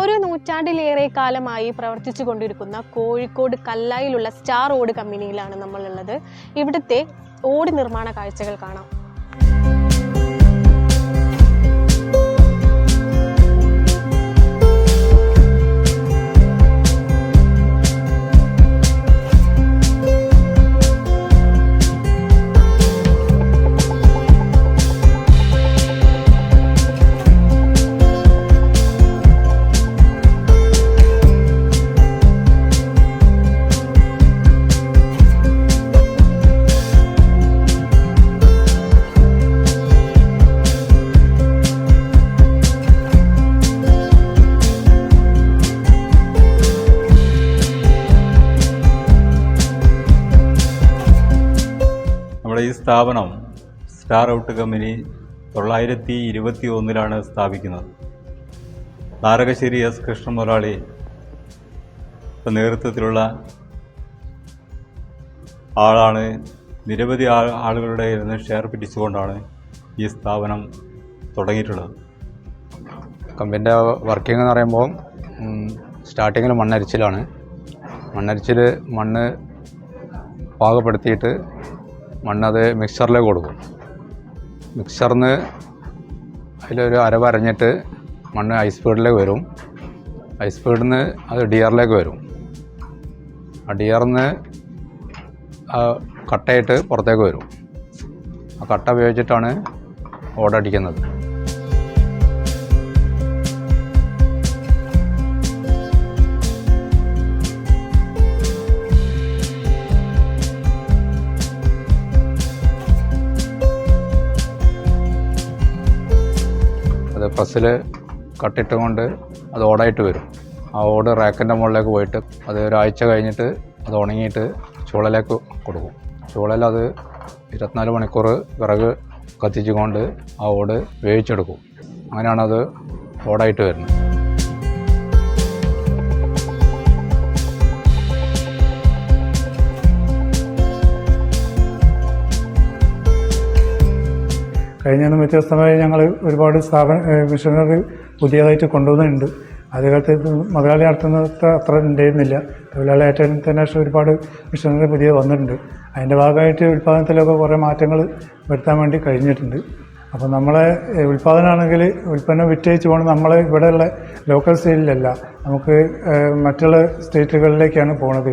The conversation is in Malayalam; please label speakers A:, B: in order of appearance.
A: ഒരു നൂറ്റാണ്ടിലേറെ കാലമായി പ്രവർത്തിച്ചു കൊണ്ടിരിക്കുന്ന കോഴിക്കോട് കല്ലായിലുള്ള സ്റ്റാർ ഓട് കമ്പനിയിലാണ് നമ്മളുള്ളത്. ഇവിടുത്തെ ഓട് നിർമ്മാണ കാഴ്ചകൾ കാണാം.
B: സ്ഥാപനം സ്റ്റാർ ഔട്ട് കമ്പനി തൊള്ളായിരത്തി ഇരുപത്തി ഒന്നിലാണ് സ്ഥാപിക്കുന്നത്. നാരകശ്ശേരി എസ് കൃഷ്ണ മുതലാളി നേതൃത്വത്തിലുള്ള ആളാണ്. നിരവധി ആൾ ആളുകളുടെ ഇരുന്ന് ഷെയർ പിടിച്ചുകൊണ്ടാണ് ഈ സ്ഥാപനം തുടങ്ങിയിട്ടുള്ളത്.
C: കമ്പിന്റെ വർക്കിംഗ് എന്ന് പറയുമ്പോൾ സ്റ്റാർട്ടിങ്ങിൽ മണ്ണരിച്ചിലാണ്. മണ്ണരിച്ചിൽ മണ്ണ് പാകപ്പെടുത്തിയിട്ട് മണ്ണത് മിക്സറിലേക്ക് കൊടുക്കും. മിക്സറിന്ന് അതിലൊരു അരവരഞ്ഞിട്ട് മണ്ണ് ഐസ് ഫീഡിലേക്ക് വരും. ഐസ് ഫീഡിൽ നിന്ന് അത് ഡിയറിലേക്ക് വരും. ആ ഡിയറിന്ന് കട്ടയിട്ട് പുറത്തേക്ക് വരും. ആ കട്ട ഉപയോഗിച്ചിട്ടാണ് ഓടടിക്കുന്നത്. അത് പ്രസ്സിൽ കട്ടിട്ടുകൊണ്ട് അത് ഓടായിട്ട് വരും. ആ ഓട് റാക്കിന്റെ മുകളിലേക്ക് പോയിട്ട് അത് ഒരാഴ്ച കഴിഞ്ഞിട്ട് അത് ഉണങ്ങിയിട്ട് ചൂളലേക്ക് കൊടുക്കും. ചൂളയിൽ അത് ഇരുപത്തിനാല് മണിക്കൂർ വിറക് കത്തിച്ചുകൊണ്ട് ആ ഓട് വേവിച്ചെടുക്കും. അങ്ങനെയാണത് ഓടായിട്ട് വരുന്നത്.
D: കഴിഞ്ഞ വ്യത്യസ്തമായി ഞങ്ങൾ ഒരുപാട് സ്ഥാപന മിഷനറി പുതിയതായിട്ട് കൊണ്ടുവന്നിട്ടുണ്ട്. ആദ്യകാലത്ത് മുതലാളി നടത്തുന്നത് അത്ര ഉണ്ടായിരുന്നില്ല. തൊഴിലാളി ഏറ്റവും ശേഷം ഒരുപാട് മിഷനറി പുതിയ വന്നിട്ടുണ്ട്. അതിന്റെ ഭാഗമായിട്ട് ഉൽപ്പാദനത്തിലൊക്കെ കുറേ മാറ്റങ്ങൾ വരുത്താൻ വേണ്ടി കഴിഞ്ഞിട്ടുണ്ട്. അപ്പോൾ നമ്മളെ ഉൽപ്പാദനമാണെങ്കിൽ ഉൽപ്പന്നം വിറ്റയിച്ച് പോകണം നമ്മളെ ഇവിടെയുള്ള ലോക്കൽ സ്റ്റേറ്റിലല്ല നമുക്ക് മറ്റുള്ള സ്റ്റേറ്റുകളിലേക്കാണ് പോണത്.